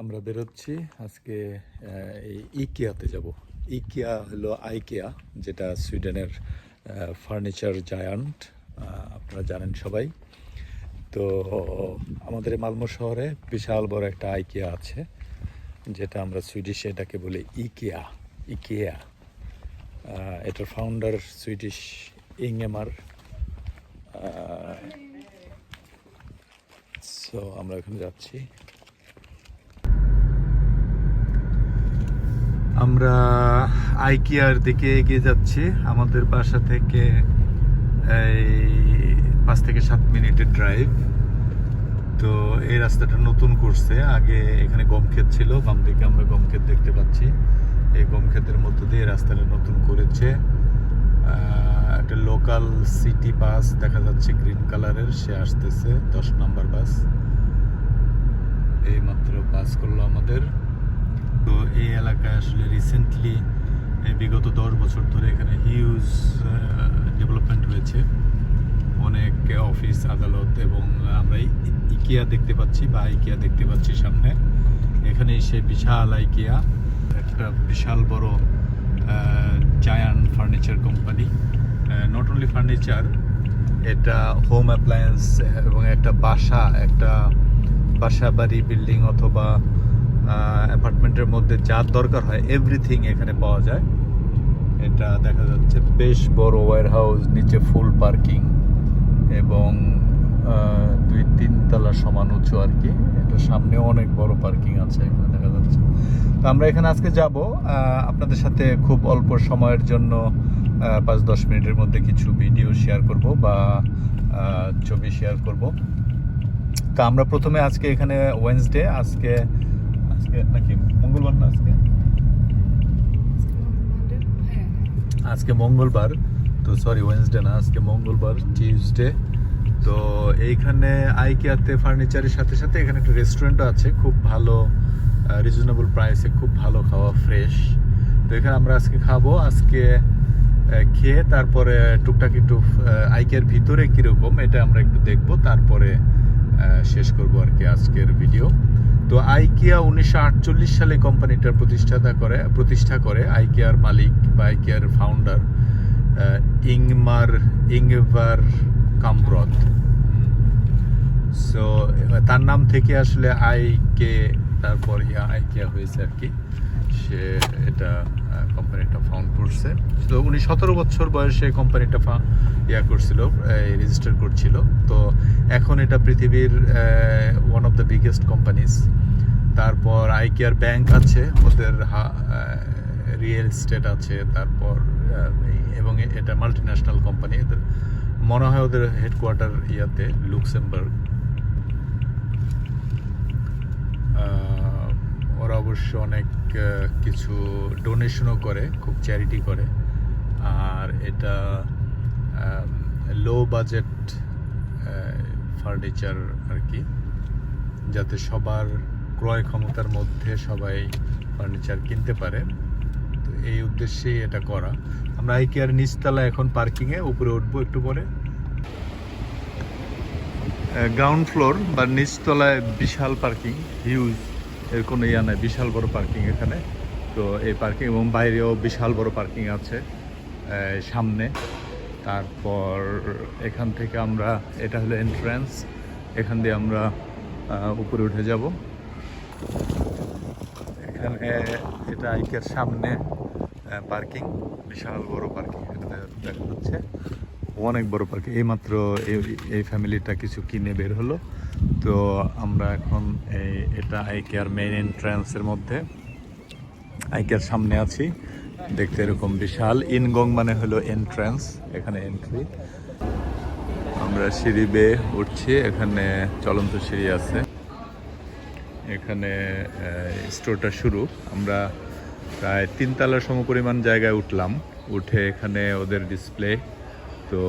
আমরা বেরোচ্ছি। আজকে এই ইকিয়াতে যাব। ইকিয়া হলো আইকিয়া, যেটা সুইডেনের ফার্নিচার জায়ান্ট। আপনারা জানেন সবাই। তো, আমাদের মালমো শহরে বিশাল বড় একটা আইকিয়া আছে, যেটা আমরা সুইডিশে এটাকে বলি ইকিয়া ইকিয়া। এটার ফাউন্ডার সুইডিশ ইংএমার সো আমরা এখানে যাচ্ছি। আমরা আইকিয়ার দিকে এগিয়ে যাচ্ছি। আমাদের বাসা থেকে এই পাঁচ থেকে সাত মিনিটের ড্রাইভ তো এই রাস্তাটা নতুন করছে। আগে এখানে গম ক্ষেত ছিল, বাম দিকে আমরা গম ক্ষেত দেখতে পাচ্ছি। এই গম ক্ষেতের মধ্য দিয়ে রাস্তাটা নতুন করেছে। একটা লোকাল সিটি বাস দেখা যাচ্ছে গ্রিন কালারের সে আসতেছে, দশ নাম্বার বাস এই মাত্র পাস করল আমাদের। তো এই এলাকায় আসলে রিসেন্টলি বিগত দশ বছর ধরে এখানে হিউজ ডেভেলপমেন্ট হয়েছে। অনেক অফিস আদালত এবং আমরা ইকিয়া দেখতে পাচ্ছি বা ইকিয়া দেখতে পাচ্ছি সামনে। এখানে সে বিশাল আইকিয়া একটা বিশাল বড় giant furniture company not only furniture এটা হোম অ্যাপ্লায়েন্স এবং একটা বাসা একটা বাসা বাড়ি বিল্ডিং অথবা অ্যাপার্টমেন্টের মধ্যে যা দরকার হয় এভরিথিং এখানে পাওয়া যায়। এটা দেখা যাচ্ছে বেশ বড় ওয়্যার হাউস নিচে ফুল পার্কিং এবং দুই তিন তলা সমান উঁচু আর কি। এটা সামনেও অনেক বড় পার্কিং আছে এখানে দেখা যাচ্ছে। তো আমরা এখানে আজকে যাব আপনাদের সাথে খুব অল্প সময়ের জন্য পাঁচ দশ মিনিটের মধ্যে কিছু ভিডিও শেয়ার করব বা ছবি শেয়ার করব। তো আমরা প্রথমে আজকে এখানে ওয়েন্সডে আজকে আজকে, নাকি মঙ্গলবার না আজকে? আজকে মঙ্গলবার, তো সরি ওয়েন্সডে না, আজকে মঙ্গলবার টিউসডে তো এইখানে আইকিয়াতে ফার্নিচারের সাথে সাথে এখানে একটা রেস্টুরেন্টও আছে, খুব ভালো রিজনেবল প্রাইসে খুব ভালো খাওয়া ফ্রেশ তো এখানে আমরা আজকে খাব, আজকে খেয়ে তারপরে টুকটাক একটু আইকিয়ার ভিতরে কীরকম, এটা আমরা একটু দেখব, তারপরে শেষ করব আর কি আজকের ভিডিও তো আইকিয়া উনিশশো আটচল্লিশ সালে কোম্পানিটার প্রতিষ্ঠাতা করে, প্রতিষ্ঠা করে আইকিয়ার মালিক বা আইকিয়ার ফাউন্ডার ইংমার, ইংভার কামব্রদ সো তার নাম থেকে আসলে আইকে, তারপর ইয়া আইকিয়া হয়েছে আর কি। সে এটা কোম্পানিটা ফাউন্ড করছে। তো উনি সতেরো বছর বয়সে কোম্পানিটা ইয়া করছিল রেজিস্টার করছিল। তো এখন এটা পৃথিবীর one of the biggest companies তারপর আই আইকিয়ার ব্যাংক আছে, ওদের রিয়েল এস্টেট আছে, তারপর এবং এটা মাল্টি ন্যাশনাল কোম্পানি এদের, মনে হয় ওদের হেডকোয়ার্টার ইয়াতে লুক্সেমবার্গ ওরা অবশ্য অনেক কিছু ডোনেশনও করে, খুব চ্যারিটি করে। আর এটা লো বাজেট ফার্নিচার আর কি, যাতে সবার ক্রয় ক্ষমতার মধ্যে সবাই ফার্নিচার কিনতে পারে। তো এই উদ্দেশ্যেই এটা করা। আমরা আইকিয়ার নিচতলা এখন পার্কিংয়ে উপরে উঠবো একটু পরে। গ্রাউন্ড ফ্লোর বা নিচতলায় বিশাল পার্কিং হিউজ এর কোনো ইয়া নাই, বিশাল বড় পার্কিং এখানে। তো এই পার্কিং এবং বাইরেও বিশাল বড় পার্কিং আছে সামনে। তারপর এখান থেকে আমরা, এটা হলো এন্ট্রান্স এখান দিয়ে আমরা উপরে উঠে যাব। এখানে, এটা আইকের সামনে পার্কিং বিশাল বড় পার্কিং এখানে দেখা যাচ্ছে। অনেক বড় পার্কিং এইমাত্র এই এই ফ্যামিলিটা কিছু কিনে বের হলো। তো আমরা এখন এই, এটা আইকেয়ার মেইন এন্ট্রান্সের মধ্যে। আইকেয়ার সামনে আছি। দেখতে এরকম বিশাল। ইনগং মানে হলো এন্ট্রান্স এখানে এন্ট্রি আমরা সিঁড়ি বেয়ে উঠছি। এখানে চলন্ত সিঁড়ি আছে। এখানে স্টোরটা শুরু। আমরা প্রায় তিনতলার সমপরিমাণ জায়গায় উঠলাম। উঠে এখানে ওদের ডিসপ্লে তো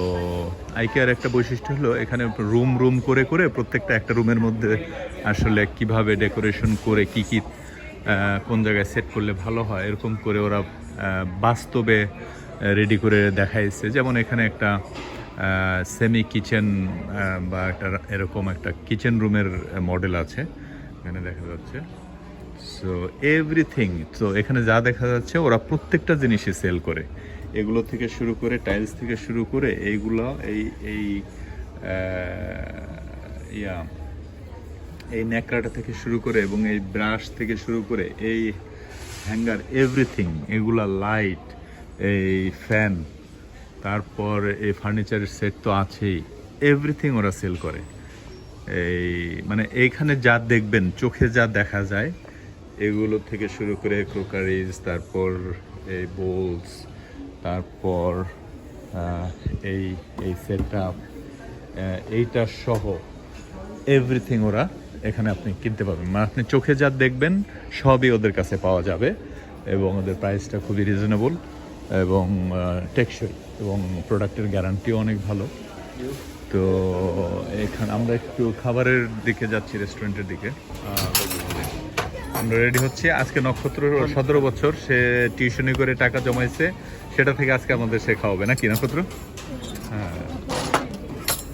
আইকেয়ার একটা বৈশিষ্ট্য হলো, এখানে রুম রুম করে করে প্রত্যেকটা একটা রুমের মধ্যে আসলে কীভাবে ডেকোরেশন করে, কি কি কোন জায়গায় সেট করলে ভালো হয়, এরকম করে ওরা বাস্তবে রেডি করে দেখাইছে। যেমন এখানে একটা সেমি কিচেন বা একটা এরকম একটা কিচেন রুমের মডেল আছে, এখানে দেখা যাচ্ছে। সো এভরিথিং তো এখানে যা দেখা যাচ্ছে, ওরা প্রত্যেকটা জিনিসই সেল করে। এগুলো থেকে শুরু করে টাইলস থেকে শুরু করে এইগুলো, এই এই ইয়া, এই ন্যাকড়াটা থেকে শুরু করে এবং এই ব্রাশ থেকে শুরু করে এই হ্যাঙ্গার এভরিথিং এগুলা লাইট এই ফ্যান তারপর এই ফার্নিচারের সেট তো আছেই। এভরিথিং ওরা সেল করে। এই মানে এইখানে যা দেখবেন, চোখে যা দেখা যায়, এগুলো থেকে শুরু করে ক্রোকারিজ তারপর এই বোলস তারপর এই এই সেট আপ এইটা সহ এভরিথিং ওরা এখানে আপনি কিনতে পারবেন। মানে আপনি চোখে যা দেখবেন, সবই ওদের কাছে পাওয়া যাবে এবং ওদের প্রাইসটা খুবই রিজনেবল এবং টেকসই এবং প্রোডাক্টের গ্যারান্টিও অনেক ভালো। তো এখানে, আমরা একটু খাবারের দিকে যাচ্ছি রেস্টুরেন্টের দিকে। আমরা রেডি হচ্ছি। আজকে নক্ষত্র সতেরো বছর, সে টিউশনি করে টাকা জমাইছে, সেটা থেকে আজকে আমাদের সে খাওয়াবে, নাকি নক্ষত্র? হ্যাঁ।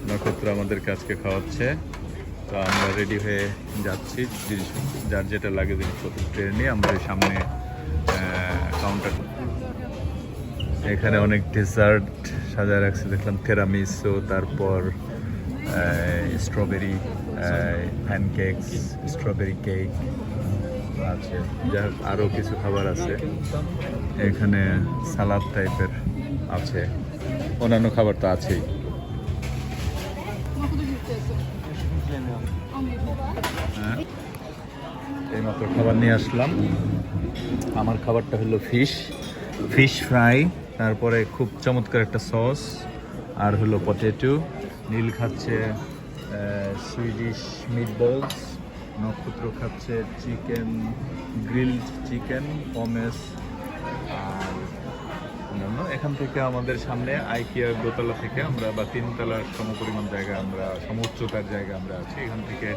নক্ষত্র আমাদেরকে আজকে খাওয়াচ্ছে। তো আমরা রেডি হয়ে যাচ্ছি। জিনিস, যার যেটা লাগে জিনিসপত্র ট্রেনে আমরা সামনে কাউন্টার এখানে অনেক ডেজার্ট সাজায় রাখছে, দেখলাম থেরামিসো তারপর স্ট্রবেরি প্যানকেকস স্ট্রবেরি কেক আছে। আরও কিছু খাবার আছে। এখানে সালাদ টাইপের আছে। অন্যান্য খাবার তো আছেই। হ্যাঁ? এইমাত্র খাবার নিয়ে আসলাম। আমার খাবারটা হলো ফিশ। Fish fry. তারপরে খুব চমৎকার একটা সস। আর হলো পটেটো। নীল খাচ্ছে সুইডিশ মিটবলস নক্ষত্র খাচ্ছে চিকেন, গ্রিলড চিকেন পমেস আর অন্যান্য। এখান থেকে আমাদের সামনে আইকিয়া দোতলা থেকে আমরা বা তিনতলার সমপরিমাণ জায়গা আমরা, সমুচ্চতার জায়গা আমরা আছি। এখান থেকে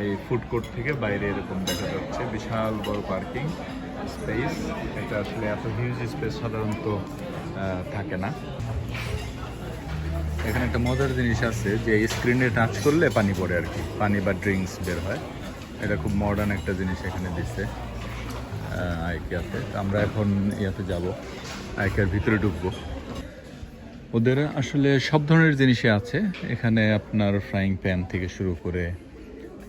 এই ফুড কোর্ট থেকে বাইরে এরকম দেখা যাচ্ছে। বিশাল বড় পার্কিং স্পেস। এটা আসলে এত হিউজ স্পেস সাধারণত থাকে না। এখানে একটা মজার জিনিস আছে যে স্ক্রিনে টাচ করলে পানি পড়ে আর কি। পানি বা ড্রিঙ্কস বের হয়। এটা খুব মডার্ন একটা জিনিস এখানে দিচ্ছে আইকিয়াতে আমরা এখন ইয়াতে যাব আইকিয়ার ভিতরে ঢুকবো। ওদের আসলে সব ধরনের জিনিসই আছে। এখানে আপনার ফ্রাইং প্যান থেকে শুরু করে,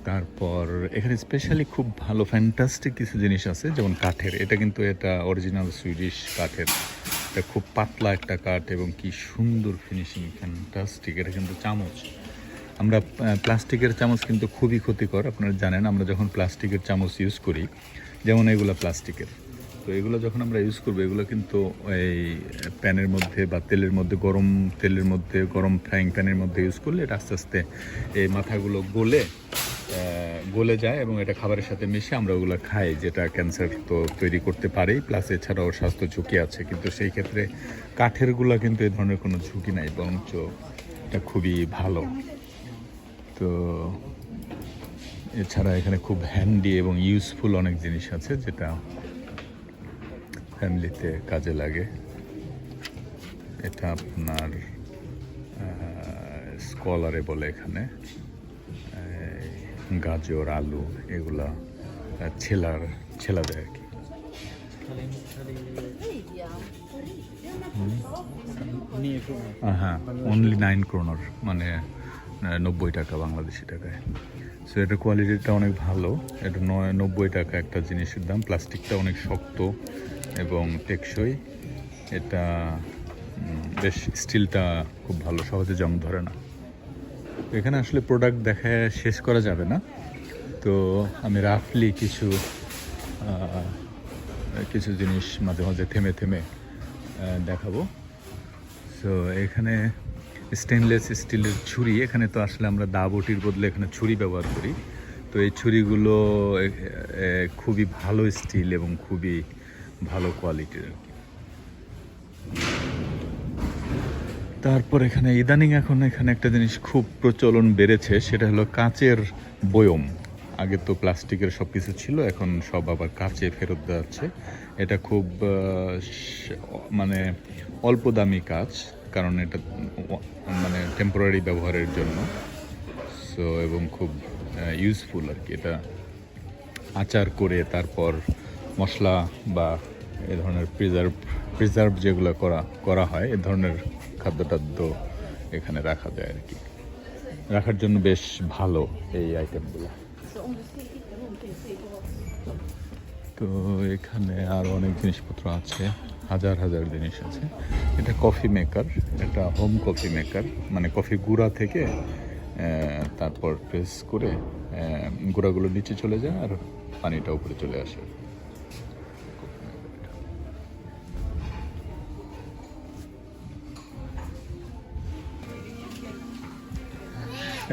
তারপর এখানে স্পেশালি খুব ভালো ফ্যান্টাস্টিক কিছু জিনিস আছে, যেমন কাঠের। এটা কিন্তু এটা অরিজিনাল সুইডিশ কাঠের। এটা খুব পাতলা একটা কাঠ এবং কি সুন্দর ফিনিশিং ফ্যান্টাস্টিক এটা কিন্তু চামচ। আমরা প্লাস্টিকের চামচ কিন্তু খুবই ক্ষতিকর, আপনারা জানেন, আমরা যখন প্লাস্টিকের চামচ ইউজ করি, যেমন এগুলো প্লাস্টিকের। তো এগুলো যখন আমরা ইউজ করব, এগুলো কিন্তু এই প্যানের মধ্যে বা তেলের মধ্যে, গরম তেলের মধ্যে, গরম ফ্রাইং প্যানের মধ্যে ইউজ করলে এটা আস্তে আস্তে এই মাথাগুলো গলে গলে যায় এবং এটা খাবারের সাথে মিশে আমরা ওগুলো খাই, যেটা ক্যান্সার তো তৈরি করতে পারেই প্লাস এছাড়াও স্বাস্থ্য ঝুঁকি আছে, কিন্তু সেই ক্ষেত্রে কাঠেরগুলো কিন্তু এই ধরনের কোনো ঝুঁকি নাই, বরঞ্চ এটা খুবই ভালো। তো এছাড়া এখানে খুব হ্যান্ডি এবং ইউজফুল অনেক জিনিস আছে যেটা ফ্যামিলিতে কাজে লাগে। এটা আপনার স্কলারে বলে এখানে। গাজর আলু এগুলা ছেলার ছেলা দেয় আর কি। হ্যাঁ অনলি নাইন ক্রোনার মানে নব্বই টাকা বাংলাদেশি টাকায়। সো এটার কোয়ালিটিটা অনেক ভালো। এটা নয়, নব্বই টাকা একটা জিনিসের দাম। প্লাস্টিকটা অনেক শক্ত এবং টেকসই। এটা বেশ স্টিলটা খুব ভালো, সহজে জং ধরে না। এখানে আসলে প্রোডাক্ট দেখায় শেষ করা যাবে না। তো, আমি রাফলি কিছু কিছু জিনিস মাঝে মাঝে থেমে থেমে দেখাবো। সো এখানে স্টেনলেস স্টিলের ছুরি, এখানে তো আসলে আমরা দা বটির বদলে এখানে ছুরি ব্যবহার করি। তো এই ছুরিগুলো খুবই ভালো স্টিল এবং খুবই ভালো কোয়ালিটির আর কি। তারপর এখানে ইদানিং এখন এখানে একটা জিনিস খুব প্রচলন বেড়েছে, সেটা হলো কাচের বয়ম। আগে তো প্লাস্টিকের সব কিছু ছিল, এখন সব আবার কাচে ফেরত দেওয়া হচ্ছে। এটা খুব মানে অল্প দামি কাজ কারণ এটা মানে টেম্পোরারি ব্যবহারের জন্য। সো এবং খুব ইউজফুল আর কি। এটা আচার করে তারপর মশলা বা এ ধরনের প্রিজার্ভ প্রিজার্ভ যেগুলো করা করা হয়, এ ধরনের খাদ্য টাদ্য এখানে রাখা যায় আর কি। রাখার জন্য বেশ ভালো এই আইটেমগুলো তো এখানে আরও অনেক জিনিসপত্র আছে। হাজার হাজার জিনিস আছে। এটা কফি মেকার এটা হোম কফি মেকার মানে কফি গুঁড়া থেকে তারপর প্রেস করে গুঁড়াগুলো নিচে চলে যায় আর পানিটা উপরে চলে আসে।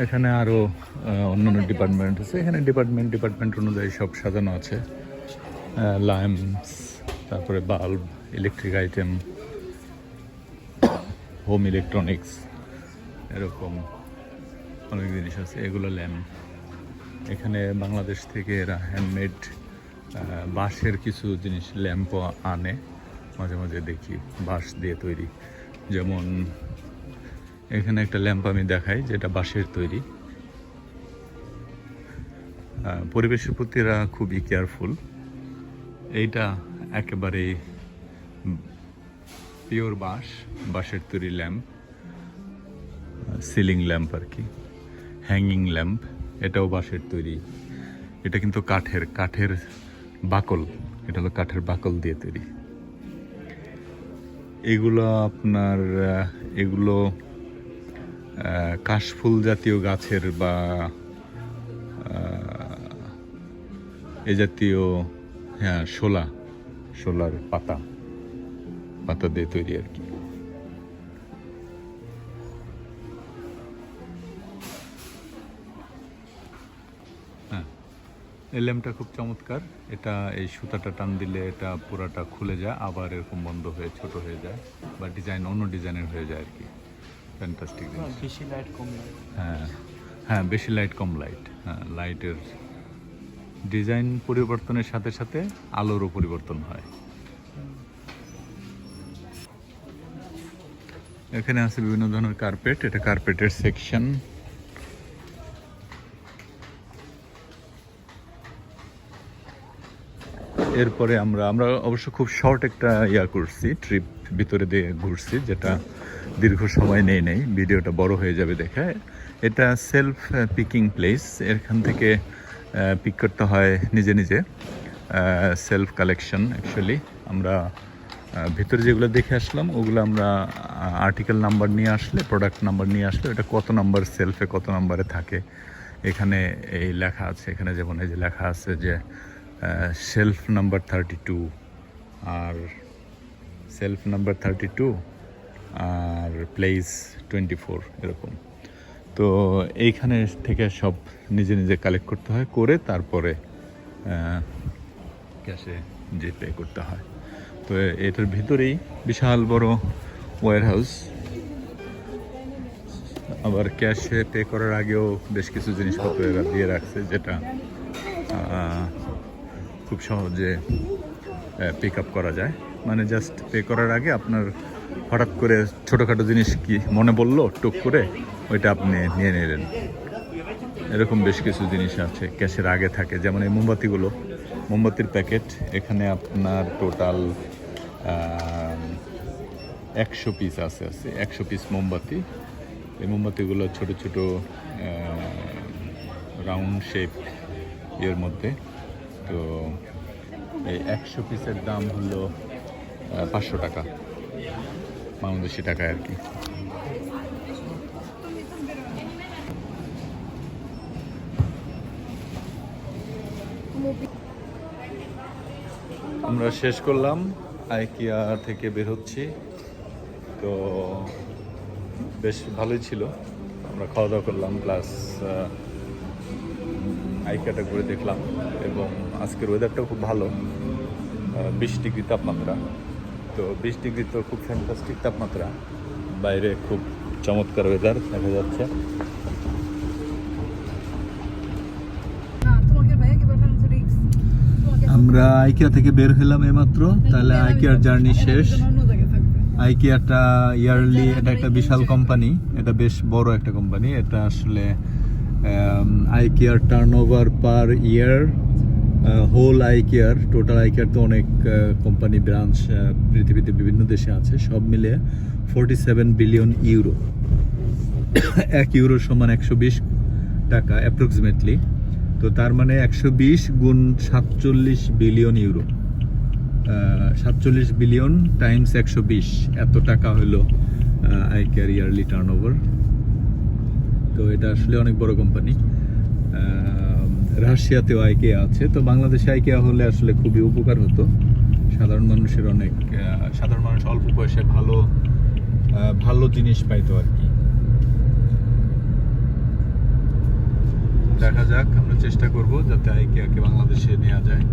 এখানে আরও অন্যান্য ডিপার্টমেন্ট আছে। এখানে ডিপার্টমেন্ট ডিপার্টমেন্ট অনুযায়ী সব সাজানো আছে। ল্যাম্পস তারপরে bulb electric item home electronics এরকম অনেক জিনিস আছে, এগুলো ল্যাম্প এখানে বাংলাদেশ থেকে এরা হ্যান্ডমেড বাঁশের কিছু জিনিস ল্যাম্পও আনে, মাঝে মাঝে দেখি, বাঁশ দিয়ে তৈরি। যেমন এখানে একটা ল্যাম্প আমি দেখাই, যেটা বাঁশের তৈরি। পরিবেশের প্রতি এরা খুবই কেয়ারফুল এইটা একেবারে পিওর বাঁশ, বাঁশের তৈরি ল্যাম্প, সিলিং ল্যাম্প আর কি, হ্যাঙ্গিং ল্যাম্প, এটাও বাঁশের তৈরি। এটা কিন্তু কাঠের কাঠের বাকল, এটা হলো কাঠের বাকল দিয়ে তৈরি। এগুলো আপনার, এগুলো কাশফুল জাতীয় গাছের বা এ জাতীয় হ্যাঁ শোলা, শোলার পাতা। পাতা দিয়ে তৈরি আর কি। হ্যাঁ এই ল্যাম্পটা খুব চমৎকার। এটা এই সুতাটা টান দিলে এটা পুরাটা খুলে যায় আবার এরকম বন্ধ হয়ে ছোট হয়ে যায় বা ডিজাইন অন্য ডিজাইনের হয়ে যায় আর কি। ফ্যান্টাস্টিক জিনিস। বেশি লাইট কম লাইট হ্যাঁ হ্যাঁ বেশি লাইট কম লাইট হ্যাঁ লাইটের ডিজাইন পরিবর্তনের সাথে সাথে আলোরও পরিবর্তন হয়। এখানে আছে বিভিন্ন ধরনের কার্পেট এটা কার্পেটের সেকশন এরপরে আমরা আমরা অবশ্য খুব শর্ট একটা ইয়া করছি ট্রিপ ভিতরে দিয়ে ঘুরছি, যেটা দীর্ঘ সময় নেই নেই, ভিডিওটা বড় হয়ে যাবে দেখে। এটা সেলফ পিকিং প্লেস এখান থেকে পিক করতে হয় নিজে নিজে সেলফ কালেকশন অ্যাকচুয়ালি আমরা ভিতরে যেগুলো দেখে আসলাম, ওগুলো আমরা আর্টিকেল নাম্বার নিয়ে আসলে প্রোডাক্ট নাম্বার নিয়ে আসলে এটা কত নাম্বার সেলফে কত নাম্বারে থাকে, এখানে এই লেখা আছে, এখানে যেমন এই যে লেখা আছে যে সেলফ নাম্বার থার্টি টু আর সেলফ নাম্বার থার্টি টু আর প্লেস টোয়েন্টি ফোর এরকম। তো এইখানে থেকে সব নিজে নিজে কালেক্ট করতে হয়, করে তারপরে ক্যাশে যে পে করতে হয়। তো এটার ভিতরেই বিশাল বড় ওয়ার হাউস আবার ক্যাশে পে করার আগেও বেশ কিছু জিনিসপত্র এরা দিয়ে রাখছে, যেটা খুব সহজে পিক আপ করা যায়। মানে জাস্ট পে করার আগে আপনার হঠাৎ করে ছোটোখাটো জিনিস কি মনে পড়ল, টুক করে, ওইটা আপনি নিয়ে নিলেন। এরকম বেশ কিছু জিনিস আছে ক্যাশের আগে থাকে। যেমন এই মোমবাতিগুলো। মোমবাতির প্যাকেট, এখানে আপনার টোটাল একশো পিস আছে আছে। একশো পিস মোমবাতি। এই মোমবাতিগুলো ছোট ছোট রাউন্ড শেপ এর মধ্যে। তো এই একশো পিসের দাম হলো পাঁচশো টাকা। বাংলাদেশি টাকায় আর কি। আমরা শেষ করলাম। আইকিয়া থেকে বের হচ্ছি। তো বেশ ভালোই ছিল। আমরা খাওয়া দাওয়া করলাম প্লাস আইকিয়াটা ঘুরে দেখলাম এবং আজকের ওয়েদারটাও খুব ভালো। বিশ ডিগ্রি তাপমাত্রা। তো বিশ ডিগ্রি তো খুব ফ্যান্টাস্টিক তাপমাত্রা। বাইরে খুব চমৎকার ওয়েদার দেখা যাচ্ছে। আমরা আইকিয়া থেকে বের হলাম এইমাত্র। তাহলে আইকিয়ার জার্নি শেষ। আইকিয়াটা ইয়ারলি এটা একটা বিশাল কোম্পানি এটা বেশ বড় একটা কোম্পানি এটা আসলে আইকিয়ার turnover per year whole IKEA total IKEA তো অনেক কোম্পানি ব্রাঞ্চ পৃথিবীতে বিভিন্ন দেশে আছে। সব মিলে ফোরটি সেভেন বিলিয়ন ইউরো এক ইউরোর সমান একশো বিশ টাকা অ্যাপ্রক্সিমেটলি তো তার মানে একশো বিশ গুণ সাতচল্লিশ বিলিয়ন ইউরো। সাতচল্লিশ বিলিয়ন টাইমস একশো বিশ, এত টাকা হলো IKEA yearly turnover তো এটা আসলে অনেক বড় কোম্পানি রাশিয়াতেও আইকেয়া আছে। তো বাংলাদেশে আইকেয়া হলে আসলে খুবই উপকার হতো। সাধারণ মানুষের অনেক সাধারণ মানুষ অল্প বয়সে ভালো ভালো জিনিস পাইতো আর দেখা যাক আমরা চেষ্টা করব যাতে আইকিয়াকে বাংলাদেশে নেওয়া যায়।